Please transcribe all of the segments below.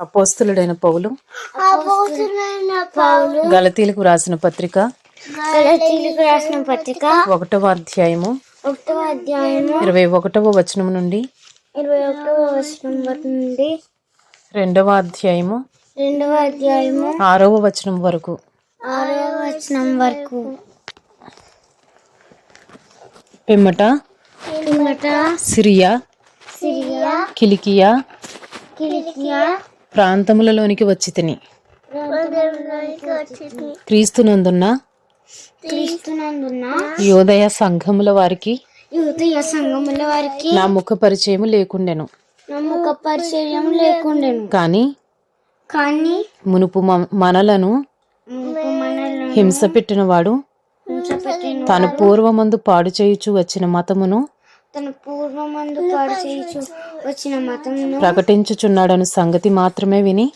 అపోస్తులుడైన పౌలు. గలతీలకు రాసిన పత్రిక. గలతీలకు రాసిన పత్రిక. ఒకటవ అధ్యాయము. ఒకటవ అధ్యాయము. ఇరవై ఒకటవ వచనం నుండి. ఇరవై ఒకటవ వచనం నుండి. రెండవ అధ్యాయము. రెండవ అధ్యాయము. ఆరవ వచనం వరకు. ఆరవ వచనం వరకు. పిమ్మట. పిమ్మట. సిరియా. సిరియా. కిలికియా. కిలికియా. ప్రాంతములలోనికి వచ్చి తిని. క్రీస్తునందున్న యోదయ సంఘముల వారికి యువతీయ సంఘముల వారికి నా ముఖ పరిచయము లేకుండెను. నమ్మక పరిచయం లేకుండెను. కానీ కానీ మునుపు మనలను హింస పెట్టినవాడు తాను పూర్వమందు పాడు చేయుచు వచ్చిన మతమును తన పూర్వమందు పాడు చేయుచు వచ్చిన మతమును ప్రకటించుచున్నాడను సంగతి మాత్రమే విని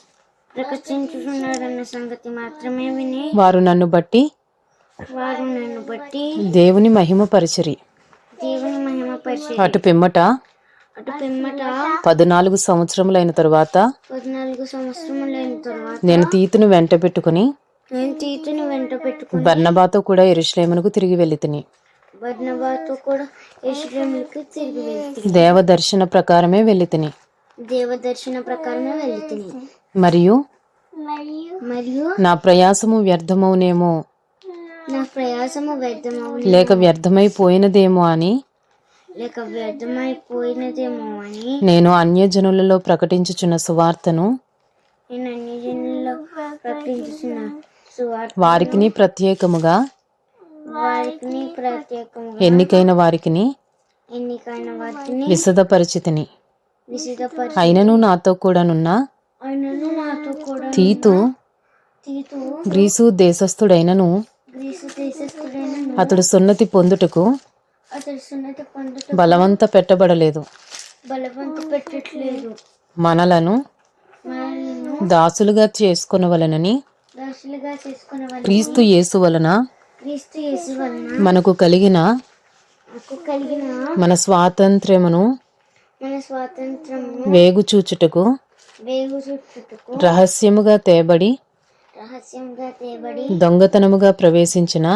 ప్రకటించుచున్నాడన్న సంగతి మాత్రమే విని వారు నన్ను బట్టి వారు నన్ను బట్టి దేవుని మహిమపరిచిరి దేవుని మహిమ పరిచయం అటు పిమ్మట అటు పిమ్మట పద్నాలుగు సంవత్సరములైన తరువాత పద్నాలుగు సంవత్సరములైన తర్వాత నేను తీతును వెంట పెట్టుకుని నేను తీతుని వెంట పెట్టుకుని బర్నబాతో కూడా ఎరుషలేమునకు తిరిగి వెళ్ళి తిని బర్నబాతో కూడా యశ్వములకి తిరిగి వెళ్తుంది. దేవదర్శన ప్రకారమే వెళ్ళి తిని. దేవదర్శన ప్రకారమే వెళ్తుంది మరియు? మరియు? నా ప్రయాసము వ్యర్థమవునేమో. నా ప్రయాసము వ్యర్థమవు లేక వ్యర్థమైపోయినదేమో అని? లేక వ్యర్థమైపోయినదేమో అని? నేను అన్యజనులలో ప్రకటించుచున్న సువార్తను? నేను అన్ని జనుల్లో ప్రకటించిన సువార్త వారికిని ప్రత్యేకముగా వారికి ఎన్నికైన వారికిని ఎన్నికైన వాటిని విశదపరిచితిని. అయినను నాతో కూడానున్న అయినను నాతో కూడా తీతు తీతు గ్రీసు దేశస్థుడైనను గ్రీసు అతడు సున్నతి పొందుటకు అతడు సున్నతి పొందుట బలవంత పెట్టబడలేదు. బలవంత పెట్టట్లేదు. మనలను దాసులుగా చేసుకొనవలనని చేసుకున్న వాళ్ళు క్రీస్తు యేసు వలన క్రీస్తు యేసు వలన మనకు కలిగిన మన స్వాతంత్ర్యమును వేగు చూచుటకు రహస్యముగా తేబడి దొంగతనముగా ప్రవేశించిన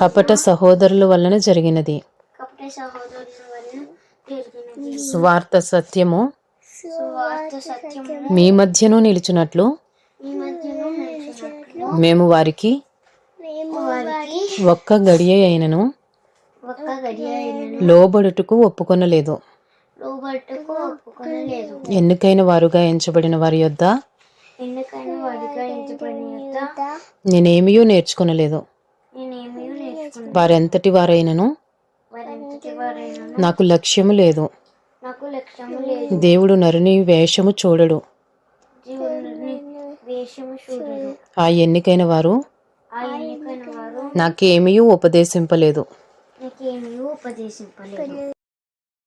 కపట సహోదరుల వలన జరిగినది. స్వార్థ సత్యము మీ మధ్యను నిలిచినట్లు మేము వారికి ఒక్క గడియ అయినను లోబడుటకు ఒప్పుకొనలేదు. ఎన్నికైన వారుగా ఎంచబడిన వారి యొద్ద యొక్క నేనేమియూ నేర్చుకొనలేదు. వారెంతటి వారైనను నాకు లక్ష్యము లేదు. దేవుడు నరుని వేషము చూడడు. ఆ ఎన్నికైన వారు? నాకేమీ ఉపదేశింపలేదు.